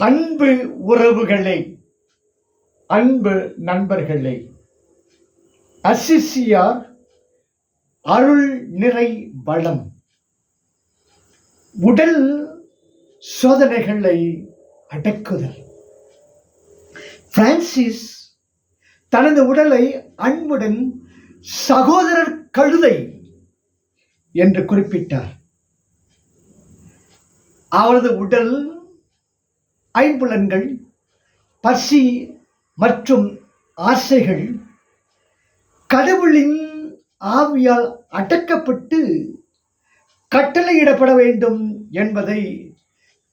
அன்பு உறவுகளே அன்பு நண்பர்களே. அசிசியார் அருள் நிறை வளம். உடல் சோதனைகளை அடக்குதல். பிரான்சிஸ் தனது உடலை அன்புடன் சகோதரர் கழுதை என்று குறிப்பிட்டார். அவரது உடல் ஐம்புலன்கள் பசி மற்றும் ஆசைகள் கடவுளின் ஆவியால் அடக்கப்பட்டு கட்டளையிடப்பட வேண்டும் என்பதை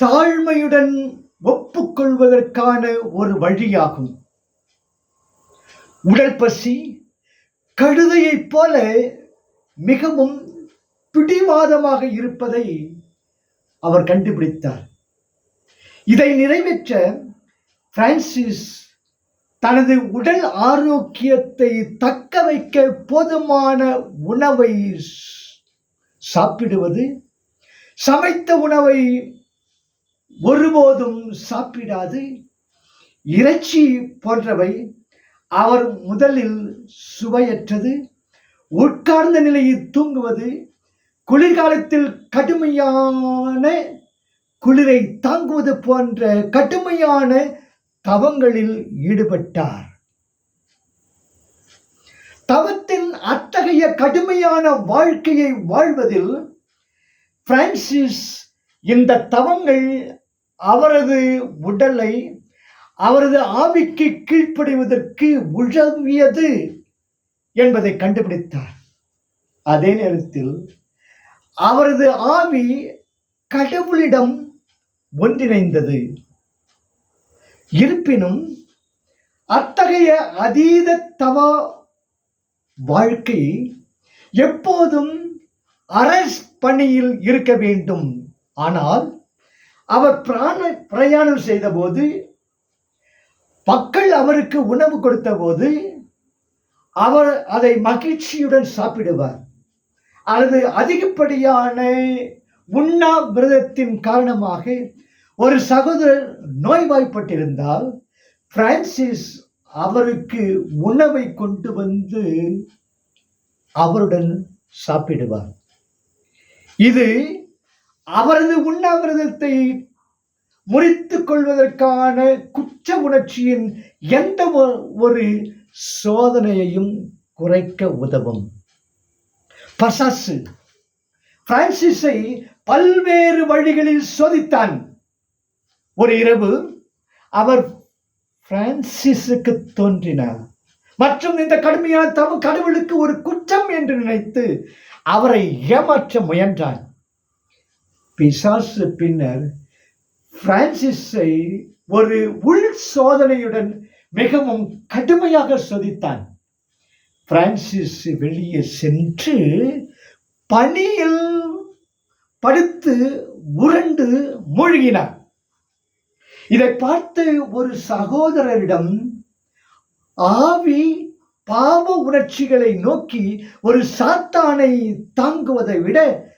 தாழ்மையுடன் ஒப்புக்கொள்வதற்கான ஒரு வழியாகும். உடல் பசி கழுதையைப் போல மிகவும் பிடிவாதமாக இருப்பதை அவர் கண்டுபிடித்தார். இதை நிறைவேற்ற பிரான்சிஸ் தனது உடல் ஆரோக்கியத்தை தக்க வைக்க போதுமான உணவை சாப்பிடுவது சமைத்த உணவை ஒருபோதும் சாப்பிடாது இறைச்சி போன்றவை அவர் முதலில் சுவையற்றது உட்கார்ந்த நிலையில் தூங்குவது குளிர்காலத்தில் கடுமையான குளிரை தாங்குவது போன்ற கடுமையான தவங்களில் ஈடுபட்டார். தவத்தின் அத்தகைய கடுமையான வாழ்க்கையை வாழ்வதில் பிரான்சிஸ் இந்த தவங்கள் அவரது உடலை அவரது ஆவிக்கு கீழ்ப்படிவதற்கு உழவியது என்பதை கண்டுபிடித்தார். அதே நேரத்தில் அவரது ஆவி கடவுளிடம் ஒன்றிணைந்தது. இருப்பினும் அத்தகைய அதீத தவ வாழ்க்கை எப்போதும் அரஸ் பணியில் இருக்க வேண்டும். ஆனால் அவர் பிராண பிரயாணம் செய்தபோது மக்கள் அவருக்கு உணவு கொடுத்தபோது அவர் அதை மகிழ்ச்சியுடன் சாப்பிடுவார். அல்லது அதிகப்படியான உண்ணாவிரதத்தின் காரணமாக ஒரு சகோதரர் நோய்வாய்ப்பட்டிருந்தால் பிரான்சிஸ் அவருக்கு உணவை கொண்டு வந்து அவருடன் சாப்பிடுவார். இது அவரது உண்ணாவிரதத்தை முறித்துக் கொள்வதற்கான குற்ற உணர்ச்சியின் எந்த ஒரு சோதனையையும் குறைக்க உதவும். பசாசு பிரான்சிஸை பல்வேறு வழிகளில் சோதித்தான். ஒரு இரவு அவர் பிரான்சிஸுக்கு தோன்றினார். மற்றும் இந்த கடுமையான தவ கடவுளுக்கு ஒரு குற்றம் என்று நினைத்து அவரை ஏமாற்ற முயன்றான். பிசாசு பின்னர் பிரான்சிஸை ஒரு உள் சோதனையுடன் மிகவும் கடுமையாக சோதித்தான். பிரான்சிஸ் வெளியே சென்று பனியில் படுத்து உருண்டு மூழ்கினார் இதை பார்த்து ஒரு சகோதரரிடம் ஆவி பாவ உணர்ச்சிகளை நோக்கி ஒரு சாத்தானை தாங்குவதை விட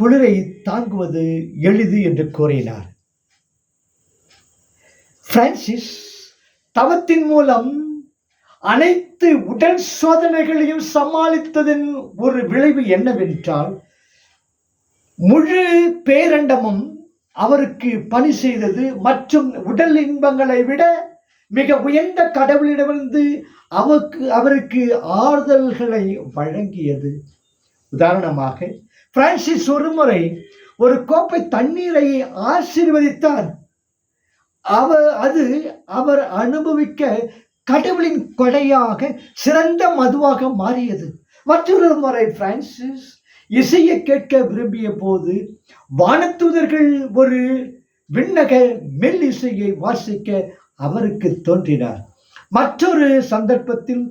குளிரை தாங்குவது எளிது என்று கூறினார். பிரான்சிஸ் தவத்தின் மூலம் அனைத்து உடல் சோதனைகளையும் சமாளித்ததன் ஒரு விளைவு என்னவென்றால் முழு பேரண்டமும் அவருக்கு பணி செய்தது மற்றும் உடல் இன்பங்களை விட மிக உயர்ந்த கடவுளிடமிருந்து அவருக்கு அவருக்கு ஆறுதல்களை வழங்கியது. உதாரணமாக பிரான்சிஸ் ஒருமுறை ஒரு கோப்பை தண்ணீரை ஆசீர்வதித்தார். அவர் அது அவர் அனுபவிக்க கடவுளின் கொடையாக சிறந்த மதுவாக மாறியது. மற்றொரு முறை பிரான்சிஸ் இசையை கேட்க விரும்பிய போது வானத்தூதர்கள் ஒரு விண்ணக மெல்லிசையை வாசிக்க அவருக்கு தோன்றினார். மற்றொரு சந்தர்ப்பத்தில்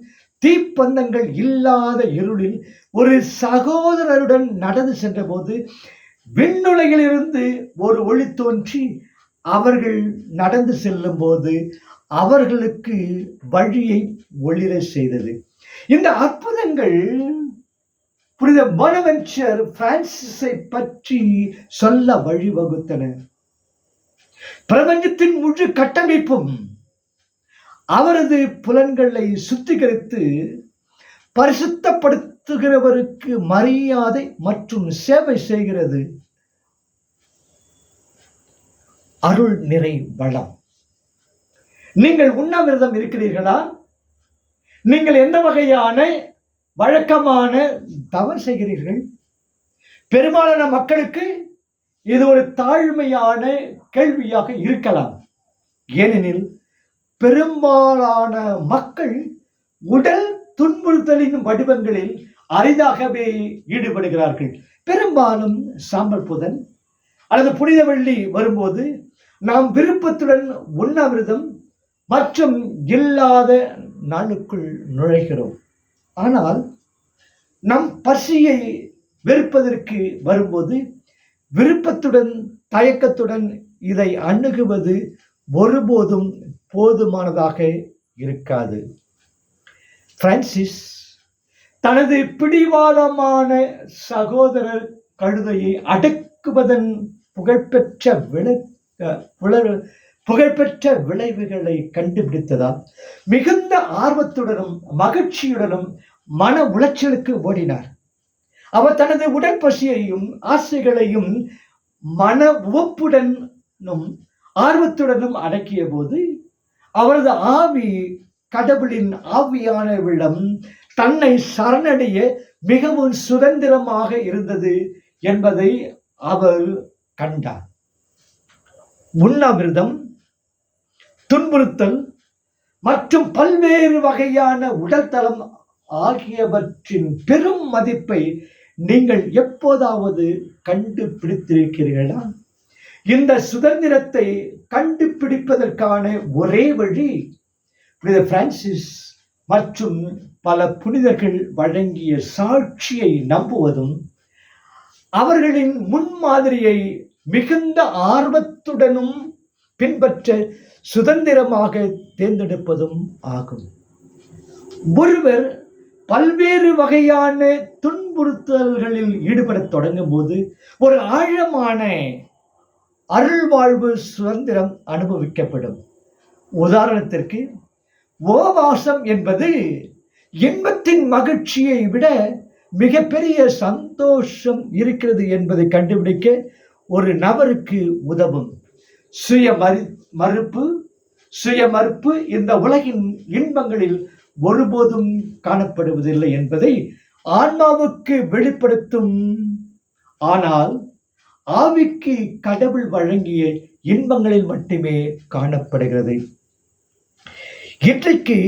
தீப்பந்தங்கள் இல்லாத இருளில் ஒரு சகோதரருடன் நடந்து சென்றபோது விண்ணுலகிலிருந்து ஒரு ஒளி தோன்றி அவர்கள் நடந்து செல்லும்போது அவர்களுக்கு வழியை ஒளிர செய்தது. இந்த அற்புதங்கள் புனித மனவென்ச்சர் பிரான்சிஸை பற்றி சொல்ல வழிவகுத்தன. பிரபஞ்சத்தின் முழு கட்டமைப்பும் அவரது புலன்களை சுத்திகரித்து பரிசுத்தப்படுத்துகிறவருக்கு மரியாதை மற்றும் சேவை செய்கிறது. அருள் நிறை வளம். நீங்கள் உண்ணாவிரதம் இருக்கிறீர்களா? நீங்கள் எந்த வகையான வழக்கமான தவறு செய்கிறீர்கள்? பெரும்பாலான மக்களுக்கு இது ஒரு தாழ்மையான கேள்வியாக இருக்கலாம். ஏனெனில் பெரும்பாலான மக்கள் உடல் துன்புறுத்தலின் வடிவங்களில் அரிதாகவே ஈடுபடுகிறார்கள். பெரும்பாலும் சாம்பல் புதன் அல்லது புனித வெள்ளி வரும்போது நாம் விருப்பத்துடன் உண்ணாவிரதம் மற்றும் இல்லாத நாளுக்குள் நுழைகிறோம். ஆனால் நம் பசியை வெறுப்பதற்கு வரும்போது விருப்பத்துடன் தயக்கத்துடன் இதை அணுகுவது ஒருபோதும் போதுமானதாக இருக்காது. பிரான்சிஸ் தனது பிடிவாதமான சகோதரர் கழுதையை அடக்குவதன் புகழ்பெற்ற விளக்க புகழ்பெற்ற விளைவுகளை கண்டுபிடித்ததால் மிகுந்த ஆர்வத்துடனும் மகிழ்ச்சியுடனும் மன உளைச்சலுக்கு ஓடினார். அவர் தனது உடற்பசியையும் ஆசைகளையும் மன உவப்புடனும் ஆர்வத்துடனும் அடக்கிய போது அவரது ஆவி கடவுளின் ஆவியானவிடம் தன்னை சரணடைய மிகவும் சுதந்திரமாக இருந்தது என்பதை அவர் கண்டார். உண்ணாவிரதம் துன்புறுத்தல் மற்றும் பல்வேறு வகையான உடல்தளம் ஆகியவற்றின் பெரும் மதிப்பை நீங்கள் எப்போதாவது கண்டுபிடித்திருக்கிறீர்களா? இந்த சுதந்திரத்தை கண்டுபிடிப்பதற்கான ஒரே வழி புனித பிரான்சிஸ் மற்றும் பல புனிதர்கள் வழங்கிய சாட்சியை நம்புவதும் அவர்களின் முன்மாதிரியை மிகுந்த ஆர்வத்துடனும் பின்பற்ற சுதந்திரமாக தேர்ந்தெடுப்பதும் ஆகும். ஒருவர் பல்வேறு வகையான துன்புறுத்தல்களில் ஈடுபடத் தொடங்கும் போது ஒரு ஆழமான அருள்வாழ்வு சுதந்திரம் அனுபவிக்கப்படும். உதாரணத்திற்கு ஓவாசம் என்பது இன்பத்தின் மகிழ்ச்சியை விட மிகப்பெரிய சந்தோஷம் இருக்கிறது என்பதை கண்டுபிடிக்க ஒரு நபருக்கு உதவும். சுய மறு மறுப்பு சுய மறுப்பு இந்த உலகின் இன்பங்களில் ஒருபோதும் காணப்படுவதில்லை என்பதை ஆன்மாவுக்கு வெளிப்படுத்தும். ஆனால் ஆவிக்கு கடவுள் வழங்கிய இன்பங்களில் மட்டுமே காணப்படுகிறது. இன்றைக்கு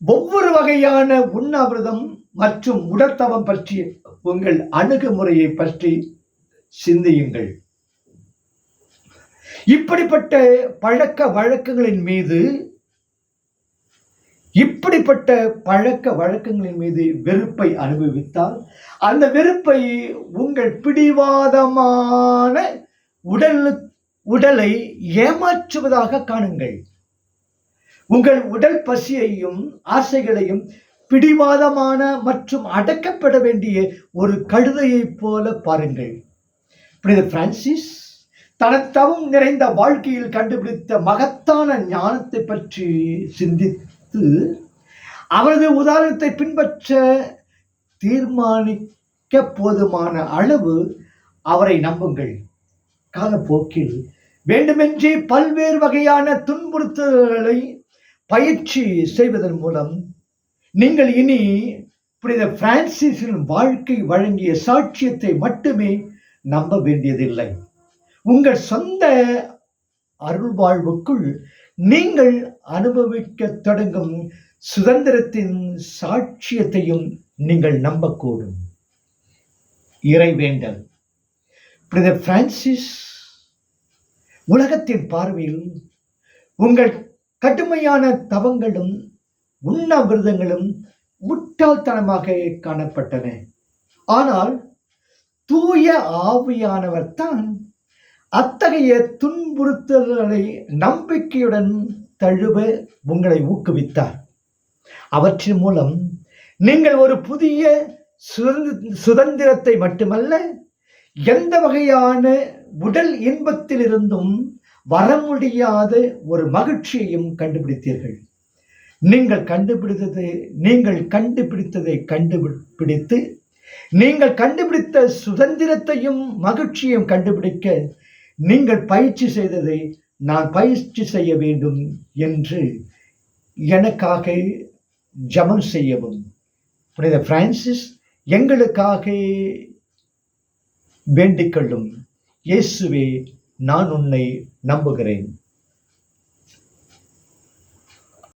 ஒவ்வொரு வகையான உண்ணாவிரதம் மற்றும் உடற்தவம் பற்றிய உங்கள் அணுகுமுறையை பற்றி சிந்தியுங்கள். இப்படிப்பட்ட பழக்க வழக்கங்களின் மீது இப்படிப்பட்ட பழக்க வழக்கங்களின் மீது வெறுப்பை அனுபவித்தால் அந்த வெறுப்பை உங்கள் பிடிவாதமான உடல் உடலை ஏமாற்றுவதாக காணுங்கள். உங்கள் உடல் பசியையும் ஆசைகளையும் பிடிவாதமான மற்றும் அடக்கப்பட வேண்டிய ஒரு கழுதையைப் போல பாருங்கள். புனித பிரான்சிஸ் தனத்தவம் நிறைந்த வாழ்க்கையில் கண்டுபிடித்த மகத்தான ஞானத்தை பற்றி சிந்தித்து அவரது உதாரணத்தை பின்பற்ற தீர்மானிக்க போதுமான அளவு அவரை நம்புங்கள். காலப்போக்கில் வேண்டுமென்றே பல்வேறு வகையான துன்புறுத்தல்களை பயிற்சி செய்வதன் மூலம் நீங்கள் இனி புனித பிரான்சிஸின் வாழ்க்கை வழங்கிய சாட்சியத்தை மட்டுமே நம்ப வேண்டியதில்லை. உங்கள் சொந்த அருள் வாழ்வுக்குள் நீங்கள் அனுபவிக்க தொடங்கும் சுதந்திரத்தின் சாட்சியத்தையும் நீங்கள் நம்பக்கூடும். இறைவேண்டல் பிரதர் பிரான்சிஸ் உலகத்தின் பார்வையில் உங்கள் கடுமையான தவங்களும் உண்ணாவிரதங்களும் முட்டாள்தனமாக காணப்பட்டன. ஆனால் தூய ஆவியானவர் தான் அத்தகைய துன்புறுத்தல்களை நம்பிக்கையுடன் தழுவ உங்களை ஊக்குவித்தார். அவற்றின் மூலம் நீங்கள் ஒரு புதிய சுதந்திர- சுதந்திரத்தை மட்டுமல்ல எந்த வகையான உடல் இன்பத்திலிருந்தும் வர முடியாத ஒரு மகிழ்ச்சியையும் கண்டுபிடித்தீர்கள். நீங்கள் கண்டுபிடித்தது நீங்கள் கண்டுபிடித்ததை கண்டுபிடித்து நீங்கள் கண்டுபிடித்த சுதந்திரத்தையும் மகிழ்ச்சியையும் கண்டுபிடிக்க நீங்கள் பயிற்சி செய்ததை நான் பயிற்சி செய்ய வேண்டும் என்று எனக்காக ஜமம் செய்யவும். புனித பிரான்சிஸ் எங்களுக்காக வேண்டிக் கொள்ளும். இயேசுவே நான் உன்னை நம்புகிறேன்.